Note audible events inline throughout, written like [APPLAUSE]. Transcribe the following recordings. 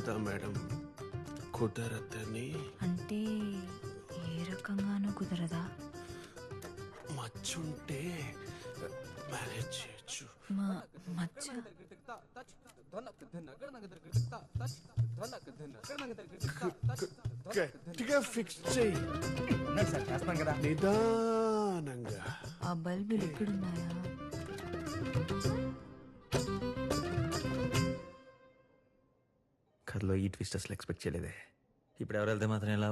కదా మేడం. కుదరదని. అంటే ఏ రకంగానూ కుదరదా? మచ్చుంటే మేనేజ్ చేయొచ్చు. మా మచ్చ? గట్టిగా ఫిక్స్ చేయి చేస్తాం కదా. నిదానంగా. ఆ బల్బులు ఎక్కడున్నాయా? కథలో ఈ ట్విస్ట్ అసలు ఎక్స్పెక్ట్ చేయలేదే. ఇప్పుడు ఎవరు వెళ్తే మాత్రం ఎలా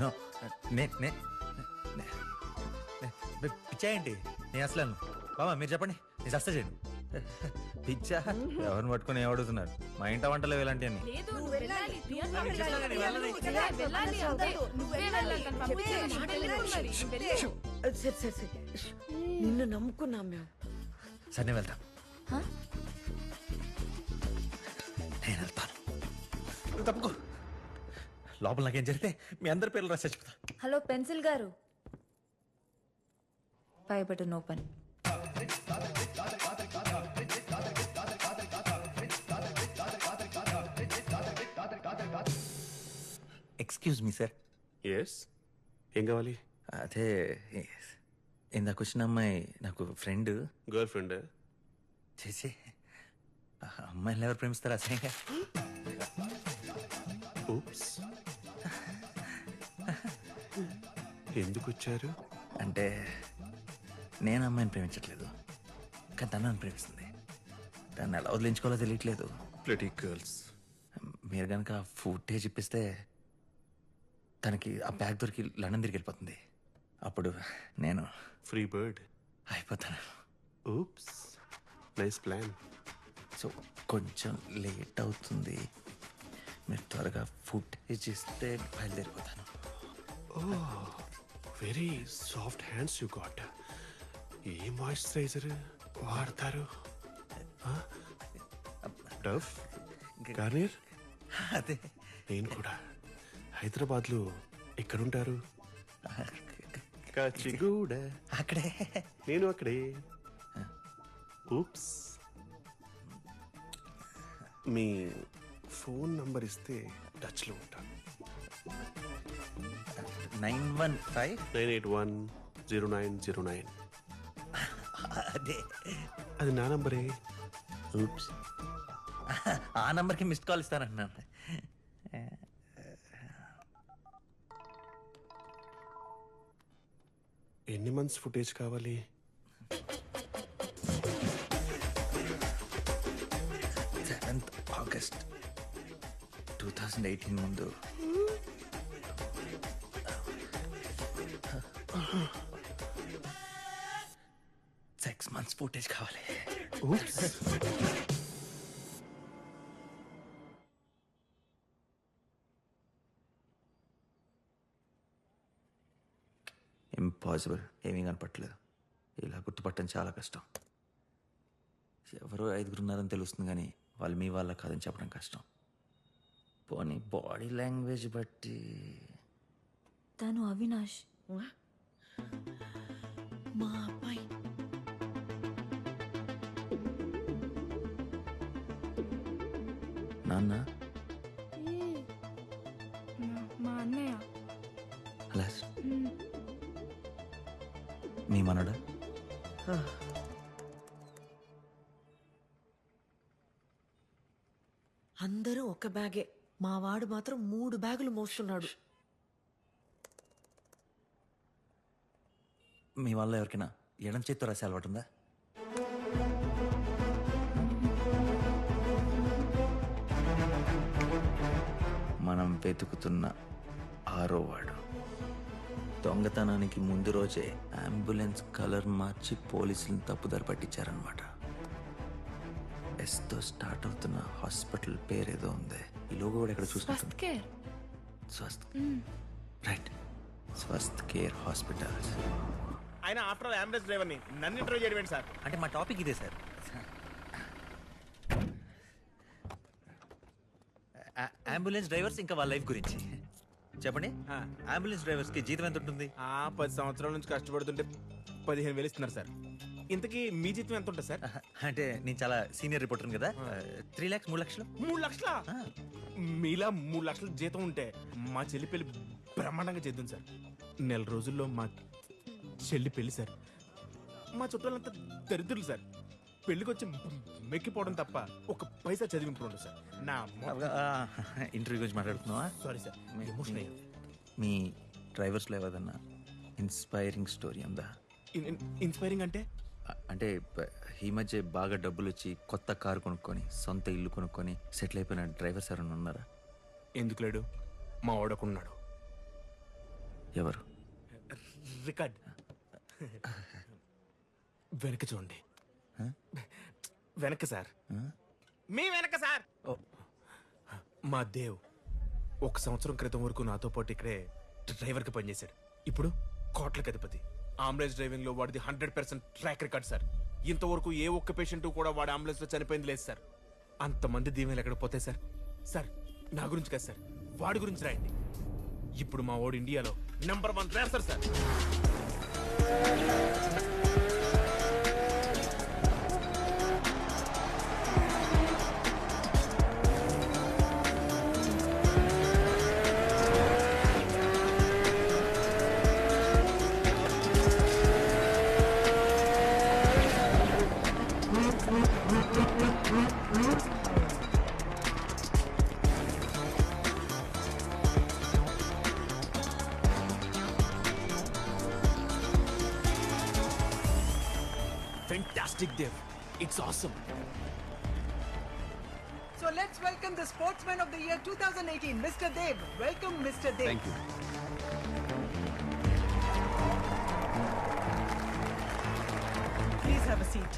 నో నే నే పిచ్చాయండి నేను అసలు. బాబా మీరు చెప్పండి నేను చస్తా చేయండి పిచ్చా? ఎవరిని పట్టుకొని ఏం అడుగుతున్నారు? మా ఇంట వంటలు ఇలాంటి అన్ని సరే సరే సరే. నిన్ను నమ్ముకున్నాం మేము. సరే నేను వెళ్తాను. హ? నేను వెళ్తాను. నువ్వు తప్పుకో. లోపల నాకేం జరిగితే మీ అందరి పేర్లు రాసి చచ్చిపోతా. హలో పెన్సిల్ గారు. పై button open excuse me sir yes ఏం కావాలి? అదే ఇందాక వచ్చిన అమ్మాయి నాకు ఫ్రెండ్ గర్ల్ ఫ్రెండ్ చేసి అమ్మాయిని ఎవరు ప్రేమిస్తారు? అసహ్యంగా. ఎందుకు వచ్చారు? అంటే నేను అమ్మాయిని ప్రేమించట్లేదు. కానీ తను నన్ను ప్రేమిస్తుంది. దాన్ని ఎలా వదిలించుకోవాలో తెలియట్లేదు. ప్లటీ గర్ల్స్ మీరు కనుక ఫుటేజ్ ఇప్పిస్తే తనకి ఆ బ్యాగ్ దొరికి లండన్ తిరిగి వెళ్ళిపోతుంది. అప్పుడు నేను ఫ్రీ బర్డ్ అయిపోతాను. ఊప్స్ నైస్ ప్లాన్ సో కొంచెం లేట్ అవుతుంది. మీరు త్వరగా ఫుటేజ్ ఇస్తే బయలుదేరిపోతాను. Very soft hands you got A moisturiser వాడతారు? డఫ్ గార్నియర్ అదే. నేను కూడా. హైదరాబాద్లో ఎక్కడుంటారు? కాచిగూడ అక్కడే. నేను అక్కడే. ఊప్స్. మీ ఫోన్ నంబర్ ఇస్తే టచ్లో ఉంటాను. Nine one five? Nine eight one zero nine zero nine. అదే. అది నా నంబరే. ఊప్స్. ఆ నంబర్కి మిస్డ్ కాల్ ఇస్తానంటున్నాను. మంత్స్ ఫుటేజ్ కావాలి. Seventh August two thousand eighteen ముందు. సిక్స్ మంత్స్ ఫుటేజ్ కావాలి ఊప్స్ ఇంపాసిబుల్ ఏమీ కనపట్టలేదు ఇలా గుర్తుపట్టడం చాలా కష్టం. ఎవరో ఐదుగురు ఉన్నారని తెలుస్తుంది కానీ వాళ్ళు మీ వాళ్ళ కాదని చెప్పడం కష్టం. పోనీ బాడీ లాంగ్వేజ్ బట్టి తను అవినాష్. మా అబ్బాయి. నాన్న ఒక్క బ్యాగే. మా వాడు మాత్రం మూడు బ్యాగులు మోస్తున్నాడు మీ వల్ల ఎవరికైనా ఎడం చేత్తో రాసే అలవాటు ఉందా? మనం వెతుకుతున్న ఆరో వాడు. దొంగతనానికి ముందు రోజే అంబులెన్స్ కలర్ మార్చి పోలీసులను తప్పుదారి పట్టించారనమాట ఎస్తో స్టార్ట్ అవుతున్న హాస్పిటల్ పేరేదో ఉంది. ఈ లోగో కూడా ఎక్కడ ఫస్ట్ చూసుకుంటుంది care Swasth right Swasth care hospitals ఆయన ఆఫ్టర్ ఆల్ అంబులెన్స్ డ్రైవర్ని నన్ను ఇంటర్వ్యూ చేయడం సార్. అంటే మా టాపిక్ ఇదే సార్. అంబులెన్స్ డ్రైవర్స్ ఇంకా వాళ్ళ లైఫ్ గురించి. చెప్పండి. ఆ. అంబులెన్స్ డ్రైవర్స్కి జీతం ఎంత ఉంటుంది? ఆ పది సంవత్సరాల నుంచి కష్టపడుతుంటే పదిహేను వేలు ఇస్తున్నారు సార్. ఇంతకీ మీ జీతం ఎంత ఉంటుంది సార్? అంటే నేను చాలా సీనియర్ రిపోర్టర్ కదా. త్రీ లాక్స్ మూడు లక్షలు? మూడు లక్షల. మీలా మూడు లక్షల జీతం ఉంటే మా చెల్లి పెళ్ళి బ్రహ్మాండంగా చేద్దాం సార్. నెల రోజుల్లో మా చెల్లి పెళ్ళి సార్. మా చుట్టాలంతా దరిద్రులు సార్. పెళ్ళికి వచ్చి మెక్కిపోవడం తప్ప ఒక పైసా చదివింపు ఉండదు సార్. నా ఇంటర్వ్యూ గురించి మాట్లాడుతున్నావా? సారీ సార్ ఎమోషన్ మీ డ్రైవర్స్లో ఏదన్నా ఇన్స్పైరింగ్ స్టోరీ ఉందా? ఇన్- ఇన్- ఇన్స్పైరింగ్ అంటే? అంటే ఈ మధ్య బాగా డబ్బులు వచ్చి కొత్త కారు కొనుక్కొని సొంత ఇల్లు కొనుక్కొని సెటిల్ అయిపోయిన డ్రైవర్స్ ఎవరైనా ఉన్నారా? ఎందుకు లేడు? మా వాడకున్నాడు ఎవరు? రికార్డ్. వెనక చూడండి? వెనక సార్? మీ వెనక సార్! మా దేవ్ ఒక సంవత్సరం క్రితం వరకు నాతో పాటు ఇక్కడే డ్రైవర్కి పనిచేశాడు. ఇప్పుడు కోట్లకి అధిపతి. అంబులెన్స్ డ్రైవింగ్లో వాడిది hundred percent track record sir. ఇంతవరకు ఏ ఒక్క పేషెంట్ కూడా వాడి అంబులెన్స్లో చనిపోయింది లేదు సార్. అంతమంది దీవెనలు ఎక్కడ పోతాయి సార్? సార్ నా గురించి కాదు సార్. వాడి గురించి రాయండి. ఇప్పుడు మా ఓడి ఇండియాలో number one racer sir. Fantastic Dev it's awesome So let's welcome the Sportsman of the Year 2018, Mr. Dev. Welcome, Mr. Dev. Thank you. Please have a seat.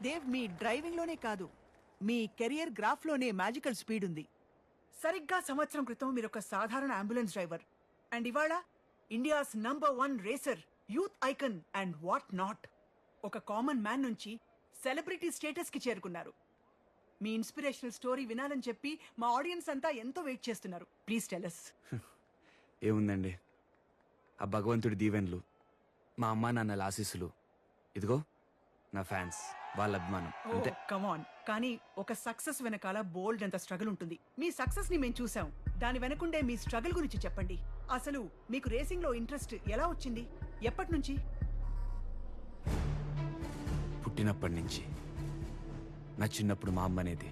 Dev మీ డ్రైవింగ్లోనే కాదు మీ కెరియర్ గ్రాఫ్లోనే మ్యాజికల్ స్పీడ్ ఉంది సరిగ్గా సంవత్సరం క్రితం మీరు ఒక సాధారణ అంబులెన్స్ డ్రైవర్ అండ్ ఇవాళ India's number one racer youth icon and what not ఒక కామన్ మ్యాన్ నుంచి సెలబ్రిటీ స్టేటస్కి చేరుకున్నారు. మీ ఇన్స్పిరేషనల్ స్టోరీ వినాలని చెప్పి మా ఆడియన్స్ అంతా ఎంతో వెయిట్ చేస్తున్నారు. ప్లీజ్ టెలస్ [LAUGHS] ఏముందండి? ఆ భగవంతుడి దీవెన్లు మా అమ్మా నాన్నల ఆశీస్సులు. ఇదిగో నా ఫ్యాన్స్ వాళ్ళ అభిమానం. అంతే. కమాన్ కానీ ఒక సక్సెస్ వెనకాల బోల్డ్ అంత స్ట్రగుల్ ఉంటుంది. మీ సక్సెస్ని మేము చూసాం దాని వెనకుండే మీ స్ట్రగుల్ గురించి చెప్పండి. అసలు మీకు రేసింగ్లో ఇంట్రెస్ట్ ఎలా వచ్చింది? ఎప్పటి నుంచి పుట్టినప్పటి నుంచి నా చిన్నప్పుడు మా అమ్మ అనేది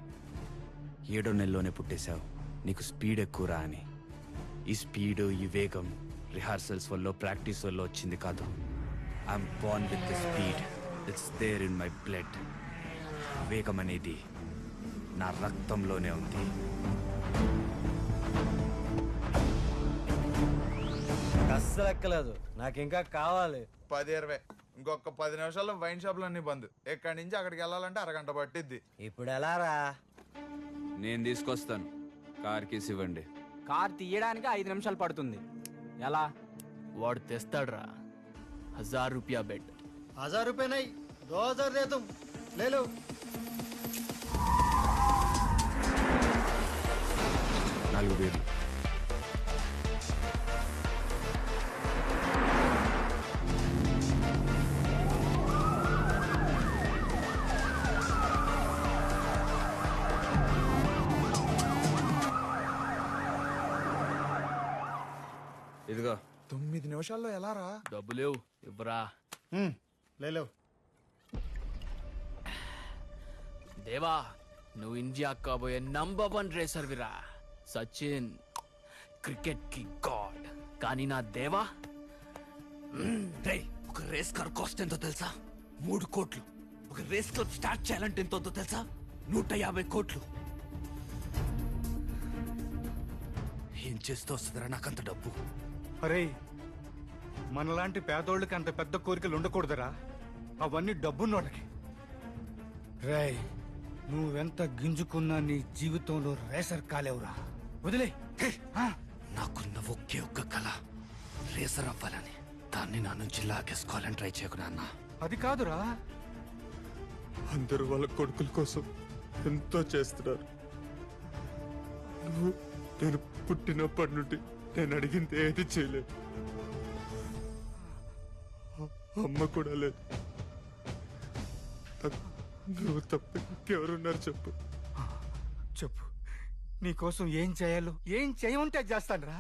ఏడో నెలలోనే పుట్టేశావు. నీకు స్పీడ్ ఎక్కువరా అని. ఈ స్పీడ్ ఈ వేగం రిహార్సల్స్ వల్ల ప్రాక్టీస్ వల్ల వచ్చింది కాదు. I'm born with the speed it's there in my blood వేగం అనేది నా రక్తంలోనే ఉంది. అస్సలు ఎక్కలేదు నాకు ఇంకా కావాలి పది ఇరవై ఇంకొక పది నిమిషాల్లో వైన్ షాపులు అన్ని బంద్ ఎక్కడి నుంచి అక్కడికి వెళ్ళాలంటే అరగంట పట్టిద్ది ఇప్పుడు ఎలా రా నేను తీసుకొస్తాను కార్ కేసు ఇవ్వండి కార్ తీయడానికి ఐదు నిమిషాలు పడుతుంది ఎలా వాడు తెస్తాడ్రా హజార్ రూపాయ బెడ్ हजार रुपए नहीं दो हजार दे तुम ले लो నాలుగు వేలు ఇదిగో. తొమ్మిది నిమిషాల్లో ఎలా రా డబ్బులేవు ఇవ్వరా. ले लो దేవా నువ్వు ఇండియా కాబోయే నంబర్ వన్ రేసర్ విరా. సచిన్ క్రికెట్కి గాడ్ కానీ నా దేవా ఒక రేస్ కార్ కాస్ట్ ఎంతో తెలుసా? మూడు కోట్లు. ఒక రేస్ క్లబ్ స్టార్ట్ చేయాలంటే ఎంతో తెలుసా? నూట యాభై కోట్లు. ఏం చేస్తూ వస్తుందిరా నాకంత డబ్బు? అరే మనలాంటి పేదోళ్ళకి అంత పెద్ద కోరికలు ఉండకూడదురా. అవన్నీ డబ్బున్నోళ్ళకి. రేయ్ నువ్వెంత గింజుకున్నా నీ జీవితంలో రేసర్ కాలేవురా. వదిలే. నాకున్న ఒకే ఒక్క కళ రేసర్ అవ్వాలని దాన్ని నా నుంచి లాగేసుకోవాలని ట్రై చేయకు నాన్న. అది కాదురా. అందరూ వాళ్ళ కొడుకుల కోసం ఎంతో చేస్తున్నారు. నువ్వు నేను పుట్టినప్పటి నుండి నేను అడిగింది ఏది చేయలేదు. అమ్మ కూడా లేదు. నువ్వు తప్ప ఇంకెవరున్నారు చెప్పు. చెప్పు. నీకోసం ఏం చేయాలో ఏం చేయమంటే చేస్తాను రా